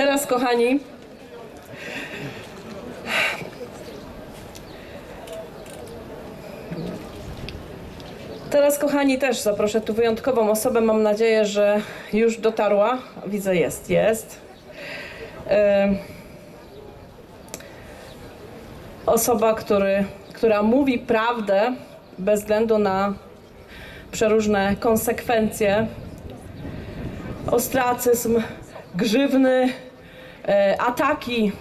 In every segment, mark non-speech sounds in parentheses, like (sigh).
Teraz, kochani, Teraz, kochani, też zaproszę tu wyjątkową osobę. Mam nadzieję, że już dotarła. Widzę, jest, jest. Osoba, który, która mówi prawdę bez względu na przeróżne konsekwencje. Ostracyzm, grzywny, ataki,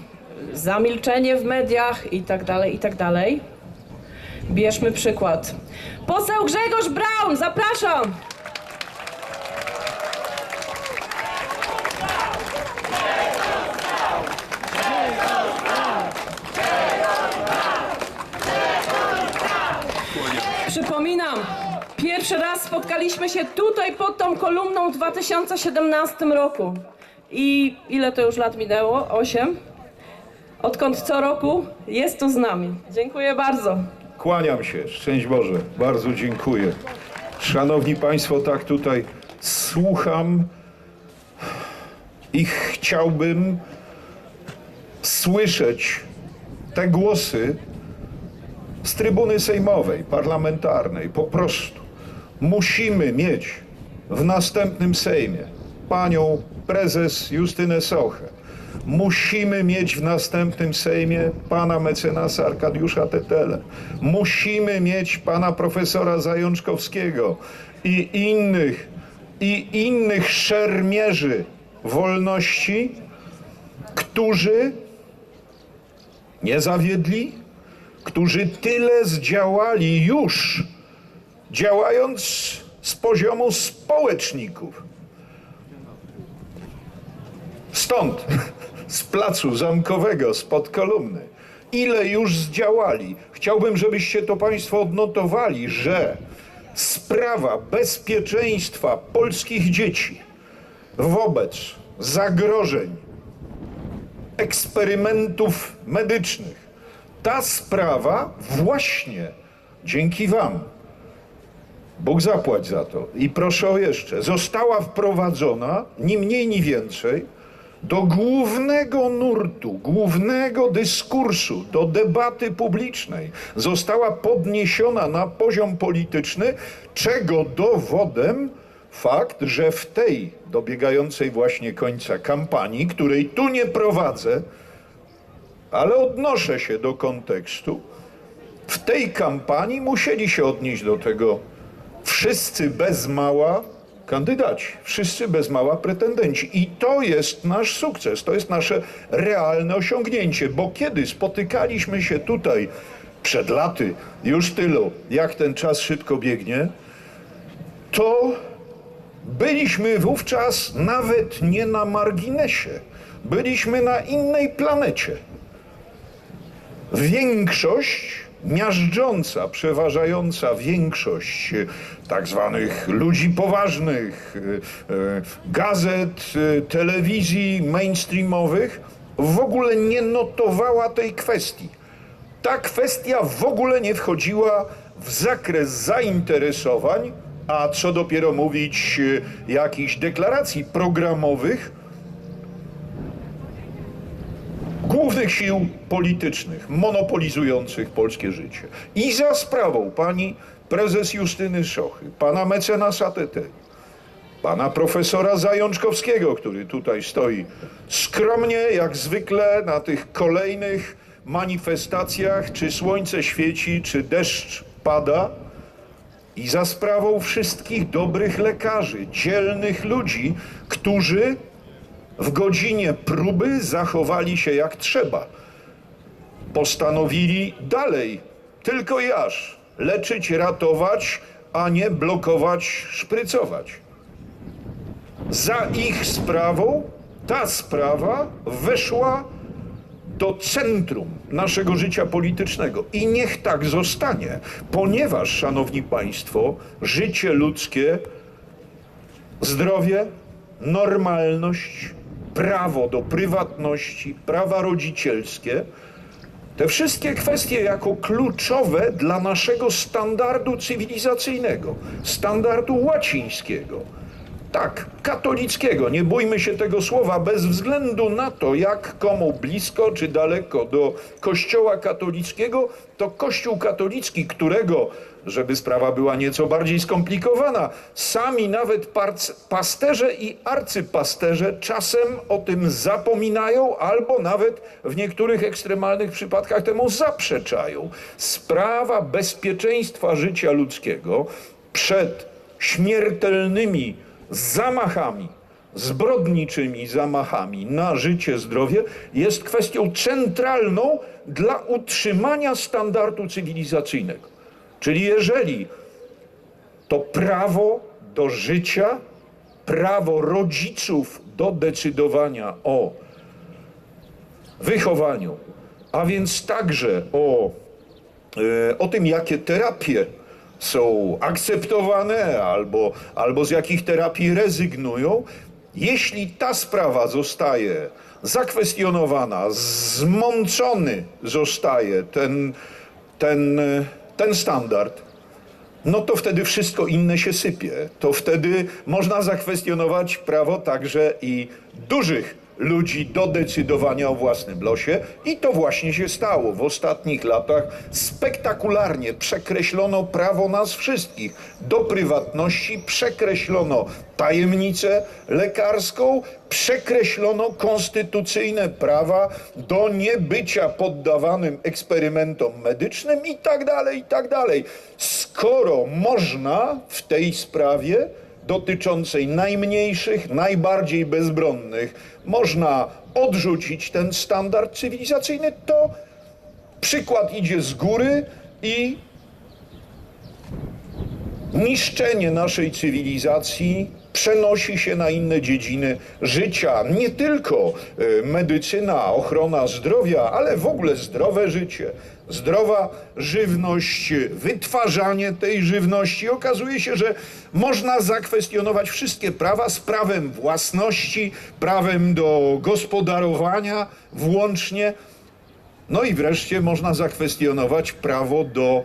zamilczenie w mediach itd., itd. Bierzmy przykład. Poseł Grzegorz Braun, zapraszam! Przypominam, pierwszy raz spotkaliśmy się tutaj pod tą kolumną w 2017 roku. I ile to już lat minęło? Osiem? Odkąd co roku jest tu z nami. Dziękuję bardzo. Kłaniam się, szczęść Boże, bardzo dziękuję. Szanowni Państwo, tak tutaj słucham i chciałbym słyszeć te głosy z trybuny sejmowej, parlamentarnej. Po prostu musimy mieć w następnym Sejmie panią prezes Justynę Sochę. Musimy mieć w następnym Sejmie pana mecenasa Arkadiusza Tetele. Musimy mieć pana profesora Zajączkowskiego i innych, i innych szermierzy wolności, którzy nie zawiedli, którzy tyle zdziałali już, działając z poziomu społeczników. Stąd, (laughs) z placu zamkowego, spod kolumny. Ile już zdziałali? Chciałbym, żebyście to Państwo odnotowali, że sprawa bezpieczeństwa polskich dzieci wobec zagrożeń eksperymentów medycznych. Ta sprawa właśnie dzięki Wam, Bóg zapłać za to i proszę o jeszcze, została wprowadzona ni mniej, ni więcej do głównego nurtu, głównego dyskursu, do debaty publicznej. Została podniesiona na poziom polityczny, czego dowodem fakt, że w tej dobiegającej właśnie końca kampanii, której tu nie prowadzę, ale odnoszę się do kontekstu, w tej kampanii musieli się odnieść do tego wszyscy bez mała kandydaci, wszyscy bez mała pretendenci. I to jest nasz sukces, to jest nasze realne osiągnięcie, bo kiedy spotykaliśmy się tutaj przed laty, już tylu, jak ten czas szybko biegnie, to byliśmy wówczas nawet nie na marginesie, byliśmy na innej planecie. Większość, miażdżąca, przeważająca większość e, tak zwanych ludzi poważnych, e, e, gazet, telewizji mainstreamowych w ogóle nie notowała tej kwestii. Ta kwestia w ogóle nie wchodziła w zakres zainteresowań, a co dopiero mówić jakichś deklaracji programowych głównych sił politycznych monopolizujących polskie życie. I za sprawą pani prezes Justyny Szochy, pana mecenasa Teteli, pana profesora Zajączkowskiego, który tutaj stoi skromnie, jak zwykle, na tych kolejnych manifestacjach, czy słońce świeci, czy deszcz pada, i za sprawą wszystkich dobrych lekarzy, dzielnych ludzi, którzy w godzinie próby zachowali się jak trzeba. Postanowili dalej, tylko i aż, leczyć, ratować, a nie blokować, szprycować. Za ich sprawą ta sprawa weszła do centrum naszego życia politycznego. I niech tak zostanie, ponieważ, szanowni państwo, życie ludzkie zdrowie, normalność, prawo do prywatności, prawa rodzicielskie, te wszystkie kwestie jako kluczowe dla naszego standardu cywilizacyjnego, standardu łacińskiego, Tak, katolickiego. Nie bójmy się tego słowa, bez względu na to, jak komu blisko czy daleko do kościoła katolickiego, to kościół katolicki, którego, żeby sprawa była nieco bardziej skomplikowana, sami nawet pasterze i arcypasterze czasem o tym zapominają albo nawet w niektórych ekstremalnych przypadkach temu zaprzeczają. Sprawa bezpieczeństwa życia ludzkiego przed śmiertelnymi zamachami, zbrodniczymi zamachami na życie, zdrowie jest kwestią centralną dla utrzymania standardu cywilizacyjnego. Czyli jeżeli to prawo do życia, prawo rodziców do decydowania o wychowaniu, a więc także o e, o tym, jakie terapie są akceptowane albo, albo z jakich terapii rezygnują, jeśli ta sprawa zostaje zakwestionowana, zmącony zostaje ten, ten, ten standard, no to wtedy wszystko inne się sypie. To wtedy można zakwestionować prawo także i dużych ludzi do decydowania o własnym losie i to właśnie się stało. W ostatnich latach spektakularnie przekreślono prawo nas wszystkich do prywatności, przekreślono tajemnicę lekarską, przekreślono konstytucyjne prawa do niebycia poddawanym eksperymentom medycznym i tak dalej, i tak dalej. Skoro można w tej sprawie dotyczącej najmniejszych, najbardziej bezbronnych, można odrzucić ten standard cywilizacyjny, to przykład idzie z góry i niszczenie naszej cywilizacji przenosi się na inne dziedziny życia. Nie tylko e, medycyna, ochrona zdrowia, ale w ogóle zdrowe życie, zdrowa żywność, wytwarzanie tej żywności. Okazuje się, że można zakwestionować wszystkie prawa z prawem własności, prawem do gospodarowania włącznie. No i wreszcie można zakwestionować prawo do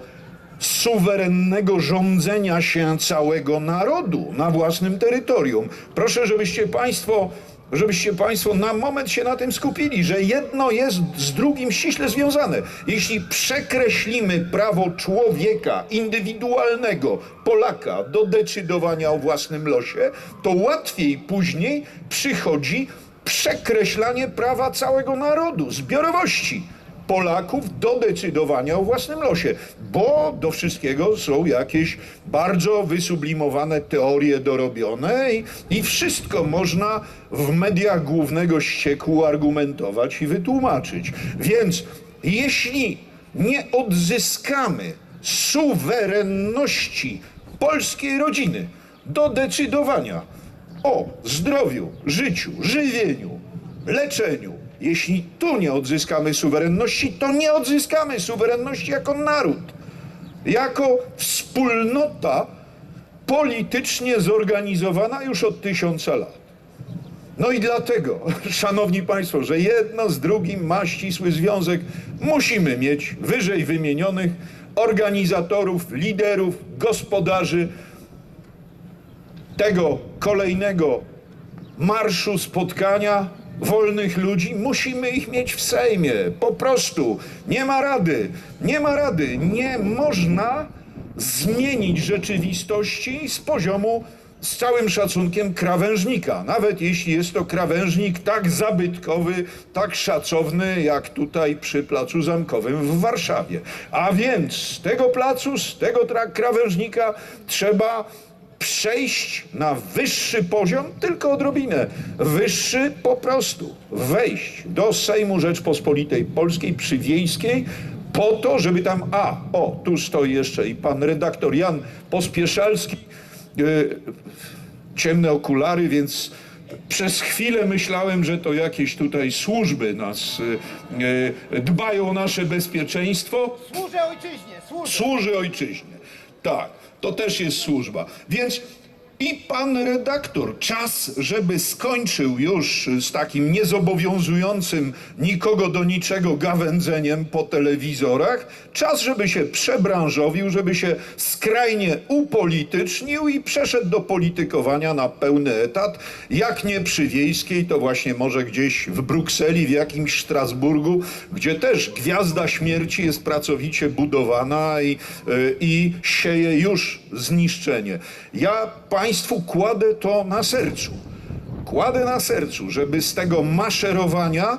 suwerennego rządzenia się całego narodu na własnym terytorium. Proszę, żebyście Państwo, żebyście Państwo na moment się na tym skupili, że jedno jest z drugim ściśle związane. Jeśli przekreślimy prawo człowieka, indywidualnego Polaka do decydowania o własnym losie, to łatwiej później przychodzi przekreślanie prawa całego narodu, zbiorowości. Polaków do decydowania o własnym losie, bo do wszystkiego są jakieś bardzo wysublimowane teorie dorobione i, i wszystko można w mediach głównego ścieku argumentować i wytłumaczyć. Więc jeśli nie odzyskamy suwerenności polskiej rodziny do decydowania o zdrowiu, życiu, żywieniu, leczeniu. Jeśli tu nie odzyskamy suwerenności, to nie odzyskamy suwerenności jako naród, jako wspólnota politycznie zorganizowana już od tysiąca lat. No i dlatego, (laughs) szanowni państwo, że jedno z drugim ma ścisły związek, musimy mieć wyżej wymienionych organizatorów, liderów, gospodarzy tego kolejnego marszu spotkania wolnych ludzi, musimy ich mieć w Sejmie. Po prostu nie ma rady, nie ma rady. Nie można zmienić rzeczywistości z poziomu, z całym szacunkiem, krawężnika. Nawet jeśli jest to krawężnik tak zabytkowy, tak szacowny, jak tutaj przy Placu Zamkowym w Warszawie. A więc z tego placu, z tego krawężnika trzeba przejść na wyższy poziom, tylko odrobinę, wyższy po prostu, wejść do Sejmu Rzeczpospolitej Polskiej przy Wiejskiej, po to, żeby tam, a, o, tu stoi jeszcze i pan redaktor Jan Pospieszalski, yy, ciemne okulary, więc przez chwilę myślałem, że to jakieś tutaj służby nas yy, yy, dbają o nasze bezpieczeństwo, Służę ojczyźnie, służę. służy ojczyźnie. Tak, to też jest służba. Więc I pan redaktor, czas, żeby skończył już z takim niezobowiązującym nikogo do niczego gawędzeniem po telewizorach, czas, żeby się przebranżowił, żeby się skrajnie upolitycznił i przeszedł do politykowania na pełny etat. Jak nie przy Wiejskiej, to właśnie może gdzieś w Brukseli, w jakimś Strasburgu, gdzie też gwiazda śmierci jest pracowicie budowana i, y, i sieje już zniszczenie. Ja Państwu kładę to na sercu. Kładę na sercu, żeby z tego maszerowania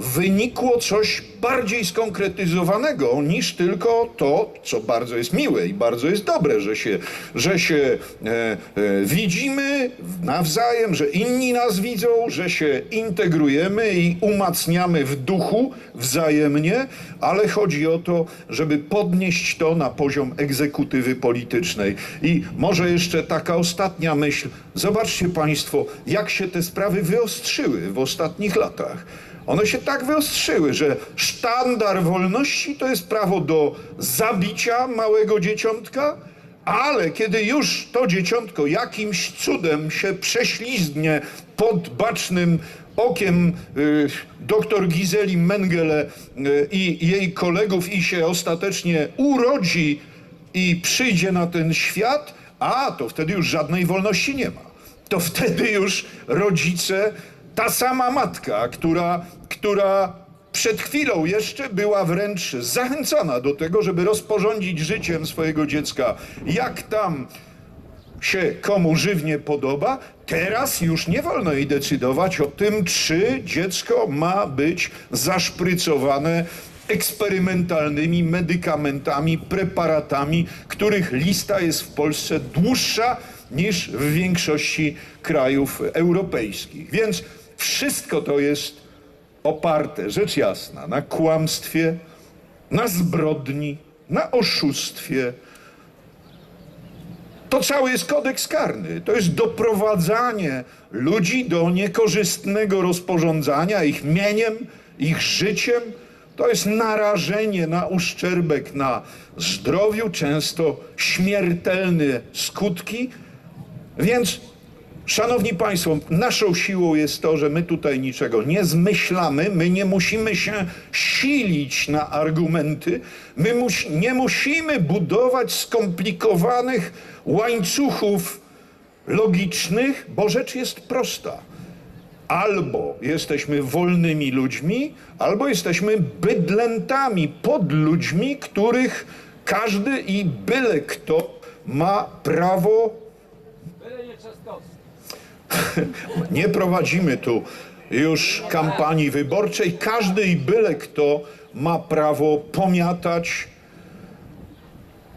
wynikło coś bardziej skonkretyzowanego niż tylko to, co bardzo jest miłe i bardzo jest dobre, że się, że się e, e, widzimy nawzajem, że inni nas widzą, że się integrujemy i umacniamy w duchu wzajemnie, ale chodzi o to, żeby podnieść to na poziom egzekutywy politycznej. I może jeszcze taka ostatnia myśl. Zobaczcie Państwo, jak się te sprawy wyostrzyły w ostatnich latach. One się tak wyostrzyły, że sztandar wolności to jest prawo do zabicia małego dzieciątka, ale kiedy już to dzieciątko jakimś cudem się prześlizgnie pod bacznym okiem y, doktor Gizeli Mengele y, i jej kolegów i się ostatecznie urodzi i przyjdzie na ten świat, a to wtedy już żadnej wolności nie ma. To wtedy już rodzice, ta sama matka, która, która przed chwilą jeszcze była wręcz zachęcana do tego, żeby rozporządzić życiem swojego dziecka, jak tam się komu żywnie podoba, teraz już nie wolno jej decydować o tym, czy dziecko ma być zaszprycowane eksperymentalnymi medykamentami, preparatami, których lista jest w Polsce dłuższa niż w większości krajów europejskich. Więc wszystko to jest oparte, rzecz jasna, na kłamstwie, na zbrodni, na oszustwie, to cały jest kodeks karny. To jest doprowadzanie ludzi do niekorzystnego rozporządzania ich mieniem, ich życiem. To jest narażenie na uszczerbek na zdrowiu, często śmiertelne skutki. Więc, szanowni państwo, naszą siłą jest to, że my tutaj niczego nie zmyślamy, my nie musimy się silić na argumenty, my mus nie musimy budować skomplikowanych łańcuchów logicznych, bo rzecz jest prosta. Albo jesteśmy wolnymi ludźmi, albo jesteśmy bydlętami pod ludźmi, których każdy i byle kto ma prawo nie (laughs) prowadzimy tu już kampanii wyborczej. Każdy i byle kto ma prawo pomiatać,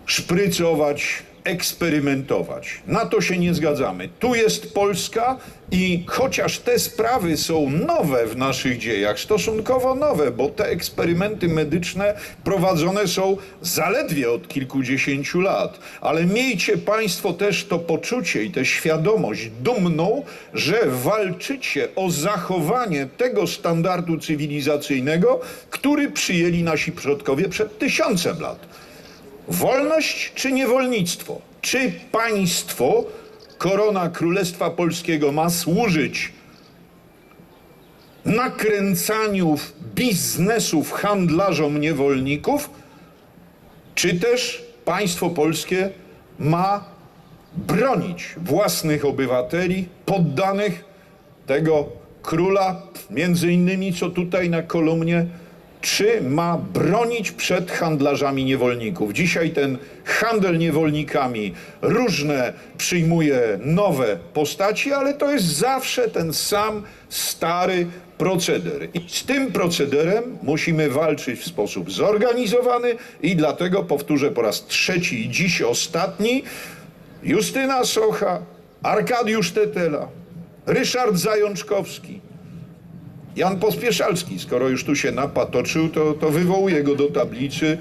szprycować, eksperymentować. Na to się nie zgadzamy. Tu jest Polska i chociaż te sprawy są nowe w naszych dziejach, stosunkowo nowe, bo te eksperymenty medyczne prowadzone są zaledwie od kilkudziesięciu lat, ale miejcie Państwo też to poczucie i tę świadomość dumną, że walczycie o zachowanie tego standardu cywilizacyjnego, który przyjęli nasi przodkowie przed tysiącem lat. Wolność czy niewolnictwo? Czy państwo, korona Królestwa Polskiego ma służyć nakręcaniu biznesów handlarzom niewolników, czy też państwo polskie ma bronić własnych obywateli, poddanych tego króla, między innymi co tutaj na kolumnie, czy ma bronić przed handlarzami niewolników. Dzisiaj ten handel niewolnikami różne przyjmuje nowe postaci, ale to jest zawsze ten sam stary proceder. I z tym procederem musimy walczyć w sposób zorganizowany i dlatego powtórzę po raz trzeci i dziś ostatni, Justyna Socha, Arkadiusz Tetela, Ryszard Zajączkowski, Jan Pospieszalski, skoro już tu się napatoczył, to, to wywołuję go do tablicy,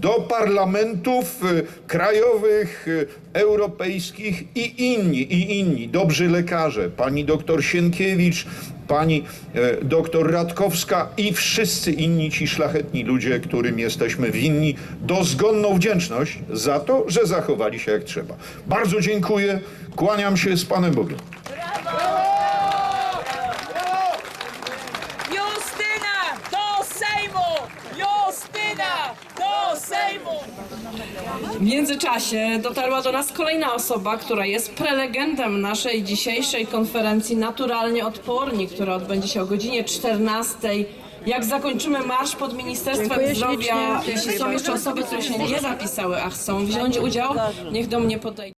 do parlamentów y, krajowych, y, europejskich i inni, i inni, dobrzy lekarze, pani doktor Sienkiewicz, pani e, doktor Radkowska i wszyscy inni ci szlachetni ludzie, którym jesteśmy winni dozgonną wdzięczność za to, że zachowali się jak trzeba. Bardzo dziękuję, kłaniam się z Panem Bogiem. Justyna do Sejmu! Justyna do Sejmu! W międzyczasie dotarła do nas kolejna osoba, która jest prelegentem naszej dzisiejszej konferencji Naturalnie Odporni, która odbędzie się o godzinie 14. Jak zakończymy marsz pod Ministerstwem Dziękuję Zdrowia, ślicznie. jeśli są jeszcze osoby, które się nie zapisały, a chcą wziąć udział, niech do mnie podejdą.